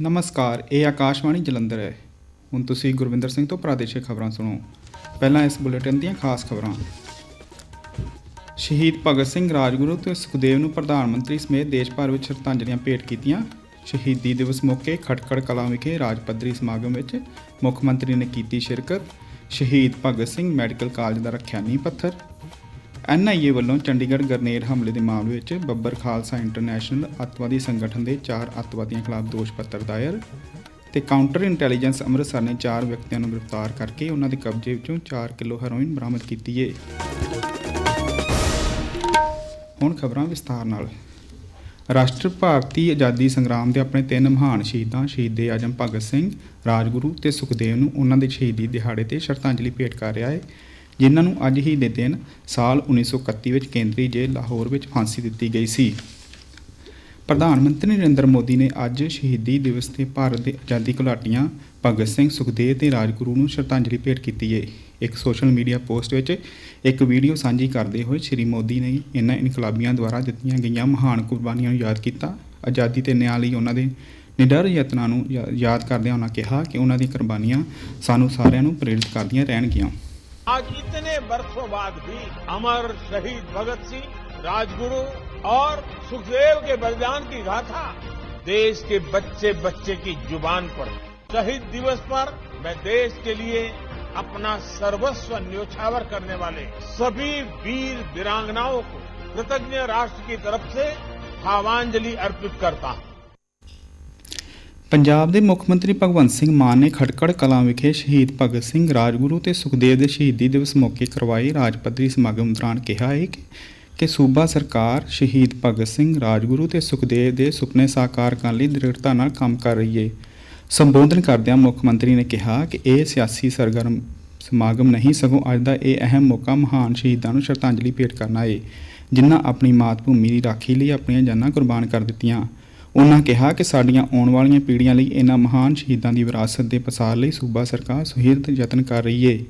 ਨਮਸਕਾਰ, ਇਹ ਆਕਾਸ਼ਵਾਣੀ ਜਲੰਧਰ ਹੈ। ਹੁਣ ਤੁਸੀਂ ਗੁਰਵਿੰਦਰ ਸਿੰਘ ਤੋਂ ਪ੍ਰਾਦੇਸ਼ਿਕ ਖਬਰਾਂ ਸੁਣੋ। ਪਹਿਲਾਂ ਇਸ ਬੁਲੇਟਿਨ ਦੀਆਂ ਖਾਸ ਖਬਰਾਂ। ਸ਼ਹੀਦ ਭਗਤ ਸਿੰਘ ਰਾਜਗੁਰੂ ਤੇ ਸੁਖਦੇਵ ਨੂੰ ਪ੍ਰਧਾਨ ਮੰਤਰੀ ਸਮੇਤ ਦੇਸ਼ ਭਰ ਵਿੱਚ ਸ਼ਰਧਾਂਜਲੀਆਂ ਭੇਟ ਕੀਤੀਆਂ। ਸ਼ਹੀਦੀ ਦਿਵਸ ਮੌਕੇ ਖਟਕੜ ਕਲਾਂ ਵਿਖੇ ਰਾਜ ਪੱਧਰੀ ਸਮਾਗਮ ਵਿੱਚ ਮੁੱਖ ਮੰਤਰੀ ਨੇ ਕੀਤੀ ਸ਼ਿਰਕਤ। ਸ਼ਹੀਦ ਭਗਤ ਸਿੰਘ ਮੈਡੀਕਲ ਕਾਲਜ ਦਾ ਰੱਖਿਆ ਨੀਂਹ ਪੱਥਰ। ਐਨਆਈਏ ਵੱਲੋਂ ਚੰਡੀਗੜ੍ਹ ਗਰਨੇਡ ਹਮਲੇ ਦੇ ਮਾਮਲੇ ਵਿੱਚ ਬੱਬਰ ਖਾਲਸਾ ਇੰਟਰਨੈਸ਼ਨਲ ਅੱਤਵਾਦੀ ਸੰਗਠਨ ਦੇ ਚਾਰ ਅੱਤਵਾਦੀਆਂ ਖਿਲਾਫ ਦੋਸ਼ ਪੱਤਰ ਦਾਇਰ ਤੇ ਕਾਊਂਟਰ ਇੰਟੈਲੀਜੈਂਸ ਅੰਮ੍ਰਿਤਸਰ ਨੇ ਚਾਰ ਵਿਅਕਤੀਆਂ ਨੂੰ ਗ੍ਰਿਫਤਾਰ ਕਰਕੇ ਉਹਨਾਂ ਦੇ ਕਬਜ਼ੇ ਵਿੱਚੋਂ 4 ਕਿਲੋ ਹੈਰੋਇਨ ਬਰਾਮਦ ਕੀਤੀ ਏ। ਹੁਣ ਖਬਰਾਂ ਵਿਸਥਾਰ ਨਾਲ। ਰਾਸ਼ਟਰ ਭਾਰਤੀ ਆਜ਼ਾਦੀ ਸੰਗਰਾਮ ਦੇ ਆਪਣੇ ਤਿੰਨ ਮਹਾਨ ਸ਼ਹੀਦਾਂ, ਸ਼ਹੀਦੇ ਆਜਮ ਭਗਤ ਸਿੰਘ, ਰਾਜਗੁਰੂ ਤੇ ਸੁਖਦੇਵ ਨੂੰ ਉਹਨਾਂ ਦੇ ਸ਼ਹੀਦੀ ਦਿਹਾੜੇ ਤੇ ਸ਼ਰਧਾਂਜਲੀ ਭੇਟ ਕਰ ਰਿਹਾ ਹੈ ਜਿਨ੍ਹਾਂ ਨੂੰ ਅੱਜ ਹੀ ਦੇ ਦਿਨ ਸਾਲ 1931 ਵਿੱਚ ਕੇਂਦਰੀ ਜੇਲ੍ਹ ਲਾਹੌਰ ਵਿੱਚ ਫਾਂਸੀ ਦਿੱਤੀ ਗਈ ਸੀ। ਪ੍ਰਧਾਨ ਮੰਤਰੀ ਨਰਿੰਦਰ ਮੋਦੀ ਨੇ ਅੱਜ ਸ਼ਹੀਦੀ ਦਿਵਸ ਤੇ ਭਾਰਤ ਦੇ ਆਜ਼ਾਦੀ ਘੁਲਾਟੀਆਂ, ਭਗਤ ਸਿੰਘ ਸੁਖਦੇਵ ਤੇ ਰਾਜਗੁਰੂ ਨੂੰ ਸ਼ਰਧਾਂਜਲੀ ਭੇਟ ਕੀਤੀ ਹੈ ਇੱਕ ਸੋਸ਼ਲ ਮੀਡੀਆ ਪੋਸਟ ਵਿੱਚ ਇੱਕ ਵੀਡੀਓ ਸਾਂਝੀ ਕਰਦੇ ਹੋਏ ਸ੍ਰੀ ਮੋਦੀ ਨੇ ਇਹਨਾਂ ਇਨਕਲਾਬੀਆਂ ਦੁਆਰਾ ਦਿੱਤੀਆਂ ਗਈਆਂ ਮਹਾਨ ਕੁਰਬਾਨੀਆਂ ਨੂੰ ਯਾਦ ਕੀਤਾ। ਆਜ਼ਾਦੀ ਤੇ ਨਿਆਂ ਲਈ ਉਹਨਾਂ ਦੇ ਨਿਡਰ ਯਤਨਾਂ ਨੂੰ ਯਾ- ਯਾਦ ਕਰਦਿਆਂ ਉਹਨਾਂ ਕਿਹਾ ਕਿ ਉਹਨਾਂ ਦੀਆਂ ਕੁਰਬਾਨੀਆਂ ਸਾਨੂੰ ਸਾਰਿਆਂ ਨੂੰ ਪ੍ਰੇਰਿਤ ਕਰਦੀਆਂ ਰਹਿਣਗੀਆਂ। आज इतने वर्षों बाद भी अमर शहीद भगत सिंह, राजगुरु और सुखदेव के बलिदान की गाथा देश के बच्चे बच्चे की ज़ुबान पर। शहीद दिवस पर मैं देश के लिए अपना सर्वस्व न्योछावर करने वाले सभी वीर वीरांगनाओं को कृतज्ञ राष्ट्र की तरफ़ से भावांजलि अर्पित करता हूँ ਪੰਜਾਬ ਦੇ ਮੁੱਖ ਮੰਤਰੀ ਭਗਵੰਤ ਸਿੰਘ ਮਾਨ ਨੇ ਖਟਕੜ ਕਲਾਂ ਵਿਖੇ ਸ਼ਹੀਦ ਭਗਤ ਸਿੰਘ, ਰਾਜਗੁਰੂ ਤੇ ਸੁਖਦੇਵ ਦੇ ਸ਼ਹੀਦੀ ਦਿਵਸ ਮੌਕੇ ਕਰਵਾਏ ਰਾਜ ਪੱਧਰੀ ਸਮਾਗਮ ਦੌਰਾਨ ਕਿਹਾ ਹੈ ਕਿ ਸੂਬਾ ਸਰਕਾਰ ਸ਼ਹੀਦ ਭਗਤ ਸਿੰਘ, ਰਾਜਗੁਰੂ ਤੇ ਸੁਖਦੇਵ ਦੇ ਸੁਪਨੇ ਸਾਕਾਰ ਕਰਨ ਲਈ ਦ੍ਰਿੜਤਾ ਨਾਲ ਕੰਮ ਕਰ ਰਹੀ ਹੈ ਸੰਬੋਧਨ ਕਰਦਿਆਂ ਮੁੱਖ ਮੰਤਰੀ ਨੇ ਕਿਹਾ ਕਿ ਇਹ ਸਿਆਸੀ ਸਰਗਰਮ ਸਮਾਗਮ ਨਹੀਂ, ਸਗੋਂ ਅੱਜ ਦਾ ਇਹ ਅਹਿਮ ਮੌਕਾ ਮਹਾਨ ਸ਼ਹੀਦਾਂ ਨੂੰ ਸ਼ਰਧਾਂਜਲੀ ਭੇਟ ਕਰਨਾ ਹੈ ਜਿਨ੍ਹਾਂ ਆਪਣੀ ਮਾਤ ਭੂਮੀ ਦੀ ਰਾਖੀ ਲਈ ਆਪਣੀਆਂ ਜਾਨਾਂ ਕੁਰਬਾਨ ਕਰ ਦਿੱਤੀਆਂ। ਉਹਨਾਂ ਕਿਹਾ ਕਿ ਸਾਡੀਆਂ ਆਉਣ ਵਾਲੀਆਂ ਪੀੜ੍ਹੀਆਂ ਲਈ ਇਹਨਾਂ ਮਹਾਨ ਸ਼ਹੀਦਾਂ ਦੀ ਵਿਰਾਸਤ ਦੇ ਪਸਾਰ ਲਈ ਸੂਬਾ ਸਰਕਾਰ ਸੁਹਿਰਦ ਯਤਨ ਕਰ ਰਹੀ ਏ।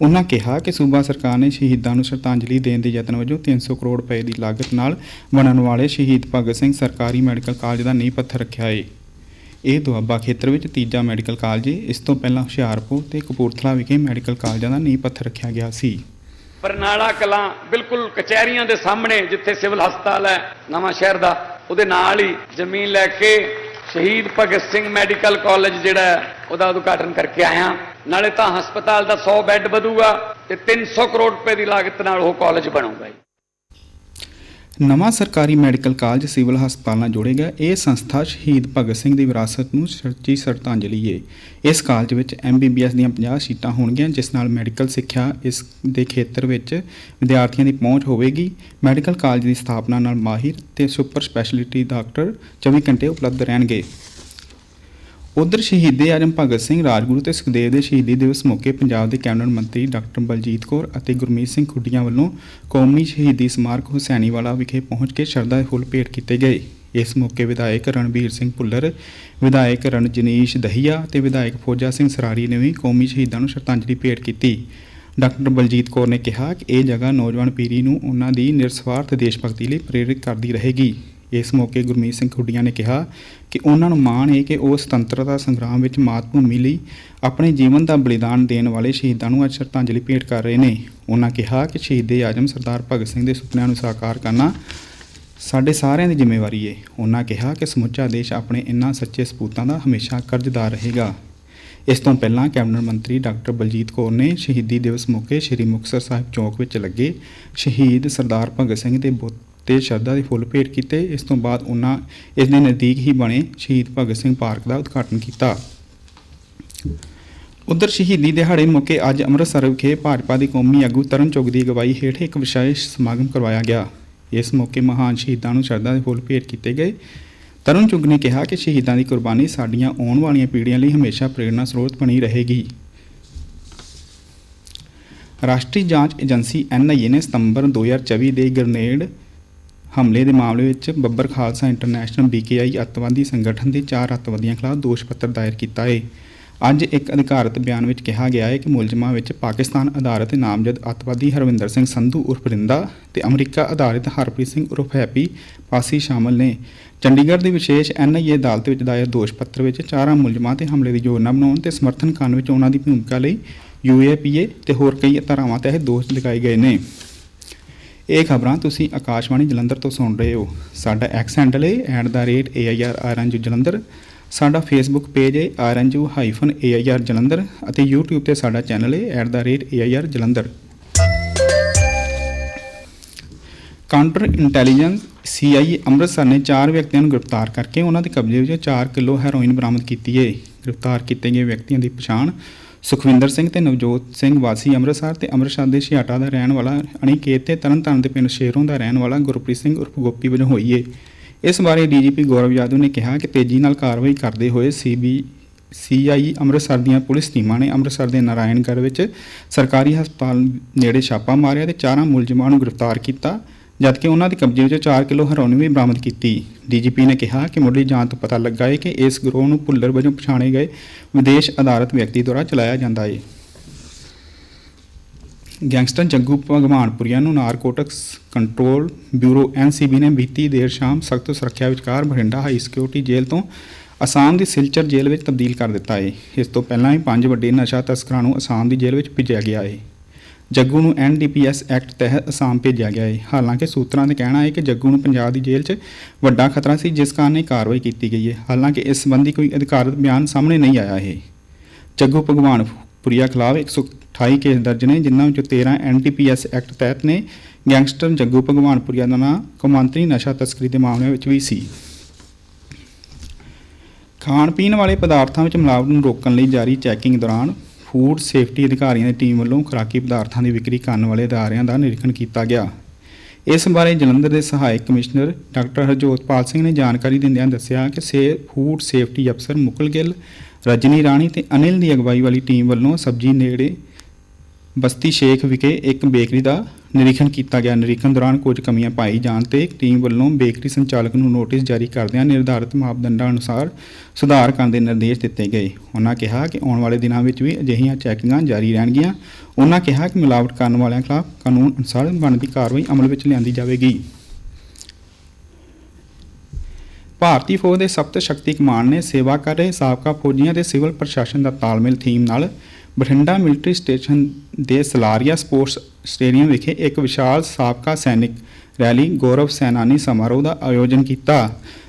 ਉਹਨਾਂ ਕਿਹਾ ਕਿ ਸੂਬਾ ਸਰਕਾਰ ਨੇ ਸ਼ਹੀਦਾਂ ਨੂੰ ਸ਼ਰਧਾਂਜਲੀ ਦੇਣ ਦੇ ਯਤਨ ਵਜੋਂ 300 ਕਰੋੜ ਰੁਪਏ ਦੀ ਲਾਗਤ ਨਾਲ ਬਣਨ ਵਾਲੇ ਸ਼ਹੀਦ ਭਗਤ ਸਿੰਘ ਸਰਕਾਰੀ ਮੈਡੀਕਲ ਕਾਲਜ ਦਾ ਨੀਂਹ ਪੱਥਰ ਰੱਖਿਆ ਏ। ਇਹ ਦੁਆਬਾ ਖੇਤਰ ਵਿੱਚ ਤੀਜਾ ਮੈਡੀਕਲ ਕਾਲਜ ਏ। ਇਸ ਤੋਂ ਪਹਿਲਾਂ ਹੁਸ਼ਿਆਰਪੁਰ ਤੇ ਕਪੂਰਥਲਾ ਵਿਖੇ ਮੈਡੀਕਲ ਕਾਲਜਾਂ ਦਾ ਨੀਂਹ ਪੱਥਰ ਰੱਖਿਆ ਗਿਆ ਸੀ। ਬਰਨਾਲਾ ਕਲਾਂ ਬਿਲਕੁਲ ਕਚਹਿਰੀਆਂ ਦੇ ਸਾਹਮਣੇ ਜਿੱਥੇ ਸਿਵਲ ਹਸਪਤਾਲ ਹੈ ਨਵਾਂ ਸ਼ਹਿਰ ਦਾ ਉਹਦੇ ਨਾਲ ਹੀ ਜ਼ਮੀਨ ਲੈ ਕੇ ਸ਼ਹੀਦ ਭਗਤ ਸਿੰਘ ਮੈਡੀਕਲ ਕਾਲਜ ਜਿਹੜਾ ਉਹਦਾ ਉਦਘਾਟਨ ਕਰਕੇ ਆਇਆ। ਨਾਲੇ ਤਾਂ ਹਸਪਤਾਲ ਦਾ 100 ਬੈੱਡ ਵਧੂਗਾ ਤੇ 300 ਕਰੋੜ ਰੁਪਏ ਦੀ ਲਾਗਤ ਨਾਲ ਉਹ ਕਾਲਜ ਬਣੂਗਾ ਜੀ। ਨਵਾਂ ਸਰਕਾਰੀ ਮੈਡੀਕਲ ਕਾਲਜ ਸਿਵਲ ਹਸਪਤਾਲ ਨਾਲ ਜੋੜੇਗਾ। ਇਹ ਸੰਸਥਾ ਸ਼ਹੀਦ ਭਗਤ ਸਿੰਘ ਦੀ ਵਿਰਾਸਤ ਨੂੰ ਸੱਚੀ ਸ਼ਰਧਾਂਜਲੀ ਏ। ਇਸ ਕਾਲਜ ਵਿੱਚ ਐਮਬੀਬੀਐਸ ਦੀਆਂ 50 ਸੀਟਾਂ ਹੋਣਗੀਆਂ, ਜਿਸ ਨਾਲ ਮੈਡੀਕਲ ਸਿੱਖਿਆ ਇਸ ਦੇ ਖੇਤਰ ਵਿੱਚ ਵਿਦਿਆਰਥੀਆਂ ਦੀ ਪਹੁੰਚ ਹੋਵੇਗੀ। ਮੈਡੀਕਲ ਕਾਲਜ ਦੀ ਸਥਾਪਨਾ ਨਾਲ ਮਾਹਿਰ ਤੇ ਸੁਪਰ ਸਪੈਸ਼ਲਿਟੀ ਡਾਕਟਰ 24 ਘੰਟੇ ਉਪਲਬਧ ਰਹਿਣਗੇ। ਉਧਰ ਸ਼ਹੀਦੇ ਆਜਮ ਭਗਤ ਸਿੰਘ, ਰਾਜਗੁਰੂ ਤੇ ਸੁਖਦੇਵ ਦੇ ਸ਼ਹੀਦੀ ਦਿਵਸ ਮੌਕੇ ਪੰਜਾਬ ਦੇ ਕੈਬਨਿਟ ਮੰਤਰੀ ਡਾਕਟਰ ਬਲਜੀਤ ਕੌਰ ਅਤੇ ਗੁਰਮੀਤ ਸਿੰਘ ਖੁੱਡੀਆਂ ਵੱਲੋਂ ਕੌਮੀ ਸ਼ਹੀਦੀ ਸਮਾਰਕ ਹੁਸੈਨੀਵਾਲਾ ਵਿਖੇ ਪਹੁੰਚ ਕੇ ਸ਼ਰਧਾ ਫੁੱਲ ਭੇਟ ਕੀਤੇ ਗਏ। ਇਸ ਮੌਕੇ ਵਿਧਾਇਕ ਰਣਬੀਰ ਸਿੰਘ ਭੁੱਲਰ, ਵਿਧਾਇਕ ਰਣਜਨੀਸ਼ ਦਹੀਆ ਤੇ ਵਿਧਾਇਕ ਫੌਜਾ ਸਿੰਘ ਸਰਾਰੀ ਨੇ ਵੀ ਕੌਮੀ ਸ਼ਹੀਦਾਂ ਨੂੰ ਸ਼ਰਧਾਂਜਲੀ ਭੇਟ ਕੀਤੀ। ਡਾਕਟਰ ਬਲਜੀਤ ਕੌਰ ਨੇ ਕਿਹਾ ਕਿ ਇਹ ਜਗ੍ਹਾ ਨੌਜਵਾਨ ਪੀੜ੍ਹੀ ਨੂੰ ਉਹਨਾਂ ਦੀ ਨਿਰਸਵਾਰਥ ਦੇਸ਼ ਭਗਤੀ ਲਈ ਪ੍ਰੇਰਿਤ ਕਰਦੀ ਰਹੇਗੀ। ਇਸ ਮੌਕੇ ਗੁਰਮੀਤ ਸਿੰਘ ਖੁੱਡੀਆਂ ਨੇ ਕਿਹਾ ਕਿ ਉਹਨਾਂ ਨੂੰ ਮਾਣ ਹੈ ਕਿ ਉਹ ਸੁਤੰਤਰਤਾ ਸੰਗਰਾਮ ਵਿੱਚ ਮਾਤ ਭੂਮੀ ਲਈ ਆਪਣੇ ਜੀਵਨ ਦਾ ਬਲੀਦਾਨ ਦੇਣ ਵਾਲੇ ਸ਼ਹੀਦਾਂ ਨੂੰ ਅੱਜ ਸ਼ਰਧਾਂਜਲੀ ਭੇਟ ਕਰ ਰਹੇ ਨੇ। ਉਹਨਾਂ ਕਿਹਾ ਕਿ ਸ਼ਹੀਦੇ ਆਜਮ ਸਰਦਾਰ ਭਗਤ ਸਿੰਘ ਦੇ ਸੁਪਨਿਆਂ ਨੂੰ ਸਾਕਾਰ ਕਰਨਾ ਸਾਡੇ ਸਾਰਿਆਂ ਦੀ ਜ਼ਿੰਮੇਵਾਰੀ ਹੈ। ਉਹਨਾਂ ਕਿਹਾ ਕਿ ਸਮੁੱਚਾ ਦੇਸ਼ ਆਪਣੇ ਇਨ੍ਹਾਂ ਸੱਚੇ ਸਪੂਤਾਂ ਦਾ ਹਮੇਸ਼ਾ ਕਰਜ਼ਦਾਰ ਰਹੇਗਾ। ਇਸ ਤੋਂ ਪਹਿਲਾਂ ਕੈਬਨਿਟ ਮੰਤਰੀ ਡਾਕਟਰ ਬਲਜੀਤ ਕੌਰ ਨੇ ਸ਼ਹੀਦੀ ਦਿਵਸ ਮੌਕੇ ਸ੍ਰੀ ਮੁਕਤਸਰ ਸਾਹਿਬ ਚੌਕ ਵਿੱਚ ਲੱਗੇ ਸ਼ਹੀਦ ਸਰਦਾਰ ਭਗਤ ਸਿੰਘ ਦੇ ਬੁੱਤ ਤੇ ਸ਼ਰਧਾ ਦੇ ਫੁੱਲ ਭੇਟ ਕੀਤੇ। ਇਸ ਤੋਂ ਬਾਅਦ ਉਹਨਾਂ ਇਸ ਦੇ ਨਜ਼ਦੀਕ ਹੀ ਬਣੇ ਸ਼ਹੀਦ ਭਗਤ ਸਿੰਘ ਪਾਰਕ ਦਾ ਉਦਘਾਟਨ ਕੀਤਾ। ਉਧਰ ਸ਼ਹੀਦੀ ਦਿਹਾੜੇ ਮੌਕੇ ਅੱਜ ਅੰਮ੍ਰਿਤਸਰ ਵਿਖੇ ਭਾਜਪਾ ਦੇ ਕੌਮੀ ਆਗੂ ਤਰਨ ਚੁੱਗ ਦੀ ਅਗਵਾਈ ਹੇਠ ਇੱਕ ਵਿਸ਼ੇਸ਼ ਸਮਾਗਮ ਕਰਵਾਇਆ ਗਿਆ। ਇਸ ਮੌਕੇ ਮਹਾਨ ਸ਼ਹੀਦਾਂ ਨੂੰ ਸ਼ਰਧਾ ਦੇ ਫੁੱਲ ਭੇਟ ਕੀਤੇ ਗਏ। ਤਰਨ ਚੁੱਗ ਨੇ ਕਿਹਾ ਕਿ ਸ਼ਹੀਦਾਂ ਦੀ ਕੁਰਬਾਨੀ ਸਾਡੀਆਂ ਆਉਣ ਵਾਲੀਆਂ ਪੀੜ੍ਹੀਆਂ ਲਈ ਹਮੇਸ਼ਾ ਪ੍ਰੇਰਣਾ ਸਰੋਤ ਬਣੀ ਰਹੇਗੀ। ਰਾਸ਼ਟਰੀ ਜਾਂਚ ਏਜੰਸੀ ਐਨਆਈਏ ਨੇ ਸਤੰਬਰ 2024 ਦੇ ਗ੍ਰਨੇਡ ਹਮਲੇ ਦੇ ਮਾਮਲੇ ਵਿੱਚ ਬੱਬਰ ਖਾਲਸਾ ਇੰਟਰਨੈਸ਼ਨਲ ਬੀਕੇਆਈ ਅੱਤਵਾਦੀ ਸੰਗਠਨ ਦੇ ਚਾਰ ਅੱਤਵਾਦੀਆਂ ਖਿਲਾਫ ਦੋਸ਼ ਪੱਤਰ ਦਾਇਰ ਕੀਤਾ ਹੈ ਅੱਜ ਇੱਕ ਅਧਿਕਾਰਤ ਬਿਆਨ ਵਿੱਚ ਕਿਹਾ ਗਿਆ ਹੈ ਕਿ ਮੁਲਜ਼ਮਾਂ ਵਿੱਚ ਪਾਕਿਸਤਾਨ ਆਧਾਰਿਤ ਨਾਮਜ਼ਦ ਅੱਤਵਾਦੀ ਹਰਵਿੰਦਰ ਸਿੰਘ ਸੰਧੂ ਉਰਫ ਰਿੰਦਾ ਤੇ ਅਮਰੀਕਾ ਆਧਾਰਿਤ ਹਰਪ੍ਰੀਤ ਸਿੰਘ ਉਰਫ ਹੈਪੀ ਪਾਸੀ ਸ਼ਾਮਲ ਨੇ। ਚੰਡੀਗੜ੍ਹ ਦੀ ਵਿਸ਼ੇਸ਼ ਐਨਆਈਏ ਅਦਾਲਤ ਵਿੱਚ ਦਾਇਰ ਦੋਸ਼ ਪੱਤਰ ਵਿੱਚ ਚਾਰਾਂ ਮੁਲਜ਼ਮਾਂ ਤੇ ਹਮਲੇ ਦੀ ਯੋਜਨਾ ਬਣਾਉਣ ਤੇ ਸਮਰਥਨ ਕਰਨ ਵਿੱਚ ਉਹਨਾਂ ਦੀ ਭੂਮਿਕਾ ਲਈ ਯੂਏਪੀਏ ਤੇ ਹੋਰ ਕਈ ਧਾਰਾਵਾਂ ਤਹਿਤ ਦੋਸ਼ ਲਗਾਏ ਗਏ ਨੇ। ਇਹ ਖਬਰਾਂ ਤੁਸੀਂ ਆਕਾਸ਼ਵਾਣੀ ਜਲੰਧਰ ਤੋਂ ਸੁਣ ਰਹੇ ਹੋ। ਸਾਡਾ ਐਕਸ ਹੈਂਡਲ ਹੈ @airrnju ਜਲੰਧਰ। ਸਾਡਾ ਫੇਸਬੁੱਕ ਪੇਜ ਹੈ rnju-air ਜਲੰਧਰ ਅਤੇ YouTube ਤੇ ਸਾਡਾ ਚੈਨਲ ਹੈ @air Jalandhar. Counter intelligence CIA Amritsar ਨੇ ਚਾਰ ਵਿਅਕਤੀਆਂ ਨੂੰ ਗ੍ਰਿਫਤਾਰ ਕਰਕੇ ਉਹਨਾਂ ਦੇ ਕਬਜ਼ੇ ਵਿੱਚੋਂ 4 ਕਿਲੋ ਹੈਰੋਇਨ ਬਰਾਮਦ ਕੀਤੀ ਹੈ। ਗ੍ਰਿਫਤਾਰ ਕੀਤੇ ਗਏ ਵਿਅਕਤੀਆਂ ਦੀ ਪਛਾਣ ਸੁਖਵਿੰਦਰ ਸਿੰਘ ਤੇ ਨਵਜੋਤ ਸਿੰਘ ਵਾਸੀ ਅੰਮ੍ਰਿਤਸਰ ਤੇ ਅੰਮ੍ਰਿਤਸਰ ਦੇ ਛਿਆਟਾ ਦਾ ਰਹਿਣ ਵਾਲਾ ਅਣੀਕੇਤ ਤੇ ਤਰਨਤਾਰਨ ਦੇ ਪਿੰਡ ਸ਼ੇਰੋਂ ਦਾ ਰਹਿਣ ਵਾਲਾ ਗੁਰਪ੍ਰੀਤ ਸਿੰਘ ਉਰਫ ਗੋਪੀ ਵਜੋਂ ਹੋਈ ਏ। ਇਸ ਬਾਰੇ ਡੀਜੀਪੀ ਗੌਰਵ ਯਾਦਵ ਨੇ ਕਿਹਾ ਕਿ ਤੇਜ਼ੀ ਨਾਲ ਕਾਰਵਾਈ ਕਰਦੇ ਹੋਏ ਸੀਬੀ, ਸੀਆਈ ਅੰਮ੍ਰਿਤਸਰ ਦੀਆਂ ਪੁਲਿਸ ਟੀਮਾਂ ਨੇ ਅੰਮ੍ਰਿਤਸਰ ਦੇ ਨਾਰਾਇਣਗੜ੍ਹ ਵਿੱਚ ਸਰਕਾਰੀ ਹਸਪਤਾਲ ਨੇੜੇ ਛਾਪਾ ਮਾਰਿਆ ਤੇ ਚਾਰਾਂ ਮੁਲਜ਼ਮਾਂ ਨੂੰ ਗ੍ਰਿਫਤਾਰ ਕੀਤਾ। ਜਦਕਿ ਉਹਨਾਂ ਦੇ ਕਬਜ਼ੇ ਵਿੱਚੋਂ 4 ਕਿਲੋ ਹੈਰੋਇਨ ਵੀ ਬਰਾਮਦ ਕੀਤੀ। ਡੀਜੀਪੀ ਨੇ ਕਿਹਾ ਕਿ ਮੁੱਢਲੀ ਜਾਂਚ ਤੋਂ ਪਤਾ ਲੱਗਾ ਹੈ ਕਿ ਇਸ ਗਰੋਹ ਨੂੰ ਭੁੱਲਰ ਵਜੋਂ ਪਛਾਣੇ ਗਏ ਵਿਦੇਸ਼ ਆਧਾਰਿਤ ਵਿਅਕਤੀ ਦੁਆਰਾ ਚਲਾਇਆ ਜਾਂਦਾ ਹੈ ਗੈਂਗਸਟਰ ਜੱਗੂ ਭਗਵਾਨਪੁਰੀਆ ਨੂੰ ਨਾਰਕੋਟਿਕਸ ਕੰਟਰੋਲ ਬਿਊਰੋ ਐਨਸੀਬੀ ਨੇ ਬੀਤੀ ਦੇਰ ਸ਼ਾਮ ਸਖਤ ਸੁਰੱਖਿਆ ਵਿਚਕਾਰ ਬਠਿੰਡਾ ਹਾਈ ਸਿਕਿਉਰਿਟੀ ਜੇਲ੍ਹ ਤੋਂ ਅਸਾਮ ਦੀ ਸਿਲਚਰ ਜੇਲ੍ਹ ਵਿੱਚ ਤਬਦੀਲ ਕਰ ਦਿੱਤਾ ਹੈ ਇਸ ਤੋਂ ਪਹਿਲਾਂ ਹੀ ਪੰਜ ਵੱਡੇ ਨਸ਼ਾ ਤਸਕਰਾਂ ਨੂੰ ਅਸਾਮ ਦੀ ਜੇਲ੍ਹ ਵਿੱਚ ਭੇਜਿਆ ਗਿਆ ਹੈ ਜੱਗੂ ਨੂੰ ਐਨਡੀਪੀਐਸ ਐਕਟ ਤਹਿਤ ਅਸਾਮ ਭੇਜਿਆ ਗਿਆ ਹੈ ਹਾਲਾਂਕਿ ਸੂਤਰਾਂ ਦਾ ਕਹਿਣਾ ਹੈ ਕਿ ਜੱਗੂ ਨੂੰ ਪੰਜਾਬ ਦੀ ਜੇਲ੍ਹ 'ਚ ਵੱਡਾ ਖਤਰਾ ਸੀ, ਜਿਸ ਕਾਰਨ ਇਹ ਕਾਰਵਾਈ ਕੀਤੀ ਗਈ ਹੈ ਹਾਲਾਂਕਿ ਇਸ ਸੰਬੰਧੀ ਕੋਈ ਅਧਿਕਾਰਤ ਬਿਆਨ ਸਾਹਮਣੇ ਨਹੀਂ ਆਇਆ ਹੈ ਜੱਗੂ ਭਗਵਾਨ ਪੁਰੀਆ ਖਿਲਾਫ 128 ਕੇਸ ਦਰਜ ਨੇ, ਜਿਨ੍ਹਾਂ ਵਿੱਚੋਂ 13 ਐਨਡੀਪੀਐਸ ਐਕਟ ਤਹਿਤ ਨੇ। ਗੈਂਗਸਟਰ ਜੱਗੂ ਭਗਵਾਨ ਪੁਰੀਆ ਦਾ ਨਾਂ ਕੌਮਾਂਤਰੀ ਨਸ਼ਾ ਤਸਕਰੀ ਦੇ ਮਾਮਲਿਆਂ ਵਿੱਚ ਵੀ ਸੀ। ਖਾਣ ਪੀਣ ਵਾਲੇ ਪਦਾਰਥਾਂ ਵਿੱਚ ਮਿਲਾਵਟ ਨੂੰ ਰੋਕਣ ਲਈ ਜਾਰੀ ਚੈਕਿੰਗ ਦੌਰਾਨ ਫੂਡ ਸੇਫਟੀ ਅਧਿਕਾਰੀਆਂ ਦੀ ਟੀਮ ਵੱਲੋਂ ਖੁਰਾਕੀ ਪਦਾਰਥਾਂ ਦੀ ਵਿਕਰੀ ਕਰਨ ਵਾਲੇ ਅਦਾਰਿਆਂ ਦਾ ਨਿਰੀਖਣ ਕੀਤਾ ਗਿਆ। ਇਸ ਬਾਰੇ ਜਲੰਧਰ ਦੇ ਸਹਾਇਕ ਕਮਿਸ਼ਨਰ ਡਾਕਟਰ ਹਰਜੋਤਪਾਲ ਸਿੰਘ ਨੇ ਜਾਣਕਾਰੀ ਦਿੰਦਿਆਂ ਦੱਸਿਆ ਕਿ ਸੇ ਫੂਡ ਸੇਫਟੀ ਅਫਸਰ ਮੁਕਲ ਗਿੱਲ, ਰਜਨੀ ਰਾਣੀ ਤੇ ਅਨਿਲ ਦੀ ਅਗਵਾਈ ਵਾਲੀ ਟੀਮ ਵੱਲੋਂ ਸਬਜ਼ੀ ਨੇੜੇ ਬਸਤੀ ਸ਼ੇਖ ਵਿਖੇ ਇੱਕ ਬੇਕਰੀ ਦਾ ਨਿਰੀਖਣ ਕੀਤਾ ਗਿਆ। ਨਿਰੀਖਣ ਦੌਰਾਨ ਕੁਝ ਕਮੀਆਂ ਪਾਈ ਜਾਣ ਤੇ ਟੀਮ ਵੱਲੋਂ ਬੇਕਰੀ ਸੰਚਾਲਕ ਨੂੰ ਨੋਟਿਸ ਜਾਰੀ ਕਰਦਿਆਂ ਨਿਰਧਾਰਿਤ ਮਾਪਦੰਡਾਂ ਅਨੁਸਾਰ ਸੁਧਾਰ ਕਰਨ ਦੇ ਨਿਰਦੇਸ਼ ਦਿੱਤੇ ਗਏ। ਉਹਨਾਂ ਕਿਹਾ ਕਿ ਆਉਣ ਵਾਲੇ ਦਿਨਾਂ ਵਿੱਚ ਵੀ ਅਜਿਹੀਆਂ ਚੈਕਿੰਗਾਂ ਜਾਰੀ ਰਹਿਣਗੀਆਂ। ਉਹਨਾਂ ਕਿਹਾ ਕਿ ਮਿਲਾਵਟ ਕਰਨ ਵਾਲਿਆਂ ਖਿਲਾਫ ਕਾਨੂੰਨ ਅਨੁਸਾਰ ਬਣਦੀ ਕਾਰਵਾਈ ਅਮਲ ਵਿੱਚ ਲਿਆਂਦੀ ਜਾਵੇਗੀ। ਭਾਰਤੀ ਫੌਜ ਦੇ ਸਪਤ ਸ਼ਕਤੀ ਕਮਾਨ ਨੇ ਸੇਵਾ ਕਰ ਰਹੇ ਸਾਬਕਾ ਫੌਜੀਆਂ ਤੇ ਸਿਵਲ ਪ੍ਰਸ਼ਾਸਨ ਦਾ ਤਾਲਮੇਲ ਥੀਮ ਨਾਲ ਬਠਿੰਡਾ ਮਿਲਟਰੀ ਸਟੇਸ਼ਨ ਦੇ ਸਲਾਰੀਆ ਸਪੋਰਟਸ ਸਟੇਡੀਅਮ ਵਿਖੇ ਇੱਕ ਵਿਸ਼ਾਲ ਸਾਬਕਾ ਸੈਨਿਕ ਰੈਲੀ ਗੌਰਵ ਸੈਨਾਨੀ ਸਮਾਰੋਹ ਦਾ ਆਯੋਜਨ ਕੀਤਾ।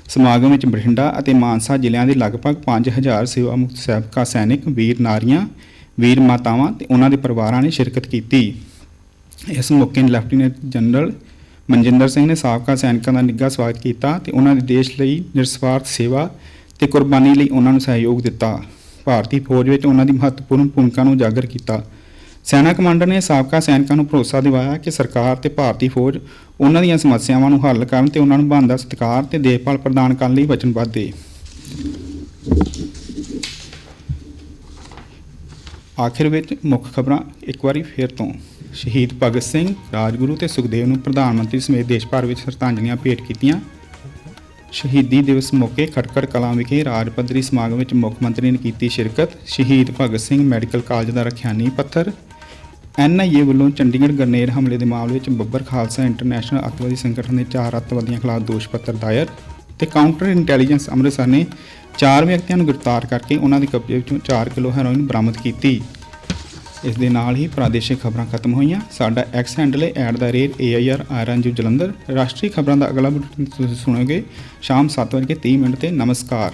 ਸਮਾਗਮ ਵਿੱਚ ਬਠਿੰਡਾ ਅਤੇ ਮਾਨਸਾ ਜ਼ਿਲ੍ਹਿਆਂ ਦੇ ਲਗਭਗ 5000 ਸੇਵਾ ਮੁਕਤ ਸਾਬਕਾ ਸੈਨਿਕ, ਵੀਰ ਨਾਰੀਆਂ, ਵੀਰ ਮਾਤਾਵਾਂ ਤੇ ਉਹਨਾਂ ਦੇ ਪਰਿਵਾਰਾਂ ਨੇ ਸ਼ਿਰਕਤ ਕੀਤੀ। ਇਸ ਮੌਕੇ ਲੈਫਟੀਨੈਂਟ ਜਨਰਲ ਮਨਜਿੰਦਰ ਸਿੰਘ ਨੇ ਸਾਬਕਾ ਸੈਨਿਕਾਂ ਦਾ ਨਿੱਘਾ ਸਵਾਗਤ ਕੀਤਾ ਤੇ ਉਹਨਾਂ ਦੇ ਦੇਸ਼ ਲਈ ਨਿਰਸਵਾਰਥ ਸੇਵਾ ਤੇ ਕੁਰਬਾਨੀ ਲਈ ਉਹਨਾਂ ਨੂੰ ਸਹਿਯੋਗ ਦਿੱਤਾ। ਭਾਰਤੀ ਫੌਜ ਵਿੱਚ ਉਹਨਾਂ ਦੀ ਮਹੱਤਵਪੂਰਨ ਭੂਮਿਕਾ ਨੂੰ ਉਜਾਗਰ ਕੀਤਾ। ਸੈਨਾ ਕਮਾਂਡਰ ਨੇ ਸਾਬਕਾ ਸੈਨਿਕਾਂ ਨੂੰ ਭਰੋਸਾ ਦਿਵਾਇਆ ਕਿ ਸਰਕਾਰ ਤੇ ਭਾਰਤੀ ਫੌਜ ਉਹਨਾਂ ਦੀਆਂ ਸਮੱਸਿਆਵਾਂ ਨੂੰ ਹੱਲ ਕਰਨ ਤੇ ਉਹਨਾਂ ਨੂੰ ਬਣਦਾ ਸਤਿਕਾਰ ਤੇ ਦੇਖਭਾਲ ਪ੍ਰਦਾਨ ਕਰਨ ਲਈ ਵਚਨਬੱਧ ਹੈ ਆਖਿਰ ਵਿੱਚ ਮੁੱਖ ਖਬਰਾਂ ਇੱਕ ਵਾਰੀ ਫੇਰ ਤੋਂ। ਸ਼ਹੀਦ ਭਗਤ ਸਿੰਘ, ਰਾਜਗੁਰੂ ਤੇ ਸੁਖਦੇਵ ਨੂੰ ਪ੍ਰਧਾਨ ਮੰਤਰੀ ਸਮੇਤ ਦੇਸ਼ ਭਰ ਵਿੱਚ ਸ਼ਰਧਾਂਜਲੀਆਂ ਭੇਟ ਕੀਤੀਆਂ। ਸ਼ਹੀਦੀ ਦਿਵਸ ਮੌਕੇ ਖਟਕੜ ਕਲਾਂ ਵਿਖੇ ਰਾਜ ਪੱਧਰੀ ਸਮਾਗਮ ਵਿੱਚ ਮੁੱਖ ਮੰਤਰੀ ਨੇ ਕੀਤੀ ਸ਼ਿਰਕਤ। ਸ਼ਹੀਦ ਭਗਤ ਸਿੰਘ ਮੈਡੀਕਲ ਕਾਲਜ ਦਾ ਰੱਖਿਆ ਨੀਂਹ ਪੱਥਰ ਐਨਆਈਏ ਵੱਲੋਂ ਚੰਡੀਗੜ੍ਹ ਗਰਨੇਡ ਹਮਲੇ ਦੇ ਮਾਮਲੇ ਵਿੱਚ ਬੱਬਰ ਖਾਲਸਾ ਇੰਟਰਨੈਸ਼ਨਲ ਅੱਤਵਾਦੀ ਸੰਗਠਨ ਦੇ ਚਾਰ ਅੱਤਵਾਦੀਆਂ ਖਿਲਾਫ ਦੋਸ਼ ਪੱਤਰ ਦਾਇਰ ਤੇ ਕਾਊਂਟਰ ਇੰਟੈਲੀਜੈਂਸ ਅੰਮ੍ਰਿਤਸਰ ਨੇ ਚਾਰ ਵਿਅਕਤੀਆਂ ਨੂੰ ਗ੍ਰਿਫਤਾਰ ਕਰਕੇ ਉਹਨਾਂ ਦੇ ਕਬਜ਼ੇ ਵਿੱਚੋਂ 4 ਕਿਲੋ ਹੈਰੋਇਨ ਬਰਾਮਦ ਕੀਤੀ। ਇਸ ਦੇ ਨਾਲ ਹੀ ਪ੍ਰਾਦੇਸ਼ਿਕ ਖਬਰਾਂ ਖਤਮ ਹੋਈਆਂ। ਸਾਡਾ ਐਕਸ ਹੈਂਡਲ ਹੈ @airrnju ਜਲੰਧਰ। ਰਾਸ਼ਟਰੀ ਖਬਰਾਂ ਦਾ ਅਗਲਾ ਬੁਲੇਟਿਨ ਤੁਸੀਂ ਸੁਣੋਗੇ ਸ਼ਾਮ 7:30 ਮਿੰਟ ਤੇ। ਨਮਸਕਾਰ।